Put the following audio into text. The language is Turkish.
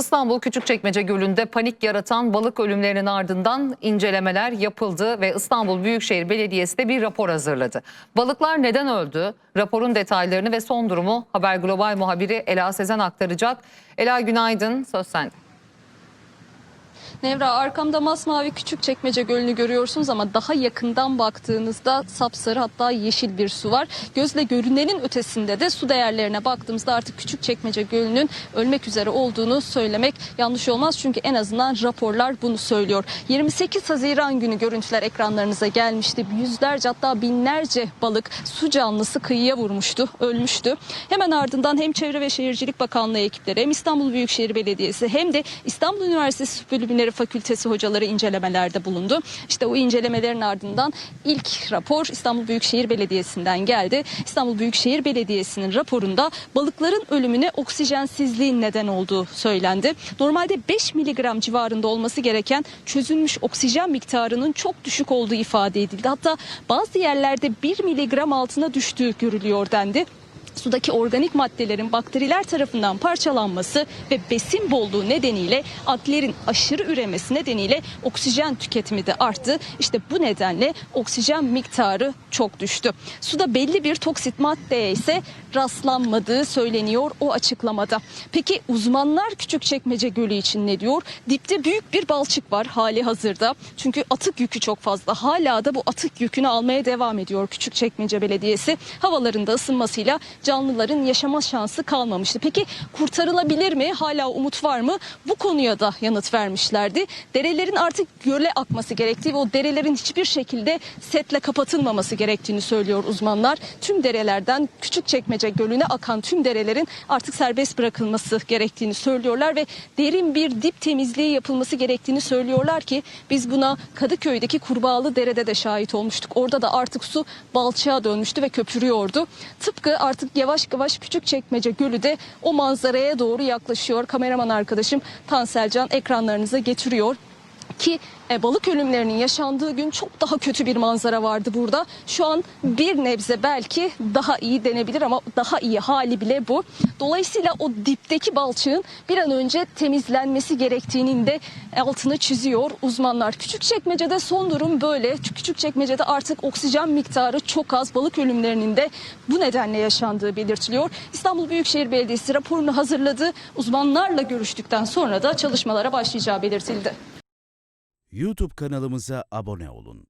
İstanbul Küçükçekmece Gölü'nde panik yaratan balık ölümlerinin ardından incelemeler yapıldı ve İstanbul Büyükşehir Belediyesi de bir rapor hazırladı. Balıklar neden öldü? Raporun detaylarını ve son durumu Haber Global muhabiri Ela Sezen aktaracak. Ela günaydın, söz sende. Nevra arkamda masmavi küçük çekmece gölünü görüyorsunuz ama daha yakından baktığınızda sapsarı hatta yeşil bir su var. Gözle görünenin ötesinde de su değerlerine baktığımızda artık küçük çekmece gölünün ölmek üzere olduğunu söylemek yanlış olmaz. Çünkü en azından raporlar bunu söylüyor. 28 Haziran günü görüntüler ekranlarınıza gelmişti. Yüzlerce hatta binlerce balık su canlısı kıyıya vurmuştu, ölmüştü. Hemen ardından hem Çevre ve Şehircilik Bakanlığı ekipleri hem İstanbul Büyükşehir Belediyesi hem de İstanbul Üniversitesi Su Bilimleri Fakültesi hocaları incelemelerde bulundu. İşte o incelemelerin ardından ilk rapor İstanbul Büyükşehir Belediyesi'nden geldi. İstanbul Büyükşehir Belediyesi'nin raporunda balıkların ölümüne oksijensizliğin neden olduğu söylendi. Normalde 5 miligram civarında olması gereken çözülmüş oksijen miktarının çok düşük olduğu ifade edildi. Hatta bazı yerlerde 1 miligram altına düştüğü görülüyor dendi sudaki organik maddelerin bakteriler tarafından parçalanması ve besin bolluğu nedeniyle alglerin aşırı üremesi nedeniyle oksijen tüketimi de arttı. İşte bu nedenle oksijen miktarı çok düştü. Suda belli bir toksit maddeye ise rastlanmadığı söyleniyor o açıklamada. Peki uzmanlar Küçükçekmece Gölü için ne diyor? Dipte büyük bir balçık var hali hazırda. Çünkü atık yükü çok fazla. Hala da bu atık yükünü almaya devam ediyor Küçükçekmece Belediyesi. Havaların da ısınmasıyla canlıların yaşama şansı kalmamıştı. Peki kurtarılabilir mi? Hala umut var mı? Bu konuya da yanıt vermişlerdi. Derelerin artık göle akması gerektiği ve o derelerin hiçbir şekilde setle kapatılmaması gerektiğini söylüyor uzmanlar. Tüm derelerden Küçükçekmece Gölü'ne akan tüm derelerin artık serbest bırakılması gerektiğini söylüyorlar ve derin bir dip temizliği yapılması gerektiğini söylüyorlar ki biz buna Kadıköy'deki Kurbağalı Dere'de de şahit olmuştuk. Orada da artık su balçığa dönmüştü ve köpürüyordu. Tıpkı artık yavaş yavaş Küçükçekmece Gölü de o manzaraya doğru yaklaşıyor. Kameraman arkadaşım Tanselcan ekranlarınıza getiriyor ki e, balık ölümlerinin yaşandığı gün çok daha kötü bir manzara vardı burada. Şu an bir nebze belki daha iyi denebilir ama daha iyi hali bile bu. Dolayısıyla o dipteki balçığın bir an önce temizlenmesi gerektiğinin de altını çiziyor uzmanlar. Küçükçekmece'de son durum böyle. Küçükçekmece'de artık oksijen miktarı çok az. Balık ölümlerinin de bu nedenle yaşandığı belirtiliyor. İstanbul Büyükşehir Belediyesi raporunu hazırladı. Uzmanlarla görüştükten sonra da çalışmalara başlayacağı belirtildi. YouTube kanalımıza abone olun.